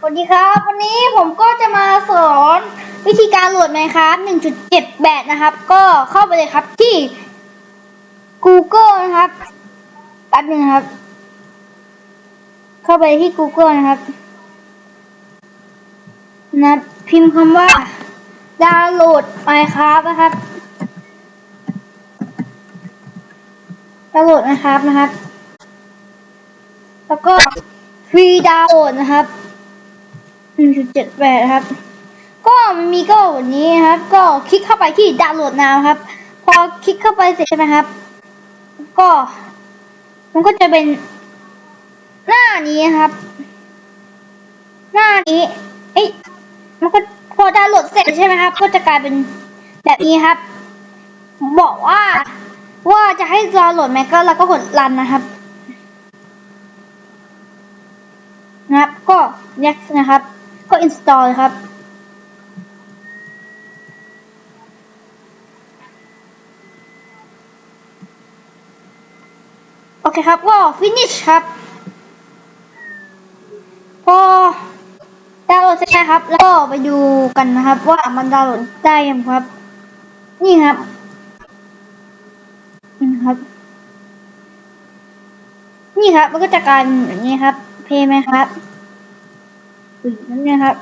สวัสดีครับ วันนี้ผมก็จะมาสอนวิธีการโหลด Minecraft 1.7แบบนะครับ ก็เข้าไปเลยครับที่ Google นะครับแป๊บหนึงครับ เข้าไปที่ Google นะครับนะพิมพ์คำว่า ดาวน์โหลด Minecraft นะครับ ดาวน์โหลดนะครับนะครับ แล้วก็ฟรีดาวน์โหลดนะครับ 1.78นะครับ ก็มีก็วันนี้นะครับ ก็คลิกเข้าไปที่ดาวน์โหลดนาวครับ พอคลิกเข้าไปเสร็จใช่ไหมครับ ก็ มันก็จะเป็นหน้านี้นครับ หน้านี้ เอ้ยมันก็พอดาวน์โหลดเสร็จใช่ไหมครับ ก็จะกลายเป็นแบบนี้ครับ บอกว่าว่าจะให้ดาวน์โหลดไหมก็เราก็กดรันนะครับนะครับ ก็ next นะครับ ก็ install ครับ โอเคครับก็ finish ครับ พอดาวน์โหลดเสร็จครับ แล้วก็ไปดูกันนะครับ ว่ามันดาวน์โหลดได้ยังครับ นี่ครับนี่ครับ นี่ครับ มันก็จะกายเป็นแบบนี้ครับ เพย์ไหมครับ อุ้ยนั่นนี่ยครับ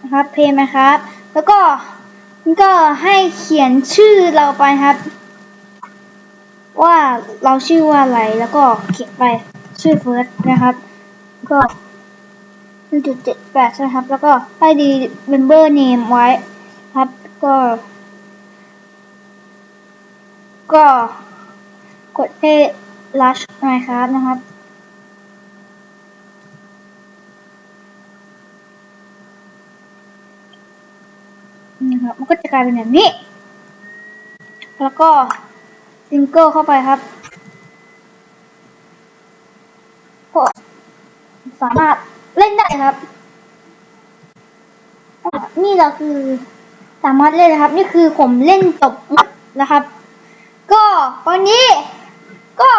นะครับ เพย์ไหมครับ แล้วก็ก็ให้เขียนชื่อเราไปครับ ว่าเราชื่อว่าอะไรแล้วก็เขียนไปชื่อเฟิร์สนะครับ ก็1.78ใช่ครับ แล้วก็ให้ดี member name ไว้ครับก็ ก็กดให้ rush หน่อยครับนะครับ นี่ครับ มันก็จะกลายเป็นแบบนี้ แล้วก็ซิงเกิลเข้าไปครับ ก็สามารถเล่นได้ครับ นี่เราคือสามารถเล่นนะครับ นี่คือผมเล่นจบหมดนะครับ ก็วันนี้ก็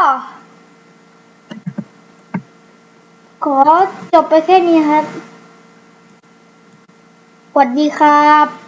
ขอจบไปแค่นี้ครับ สวัสดีครับ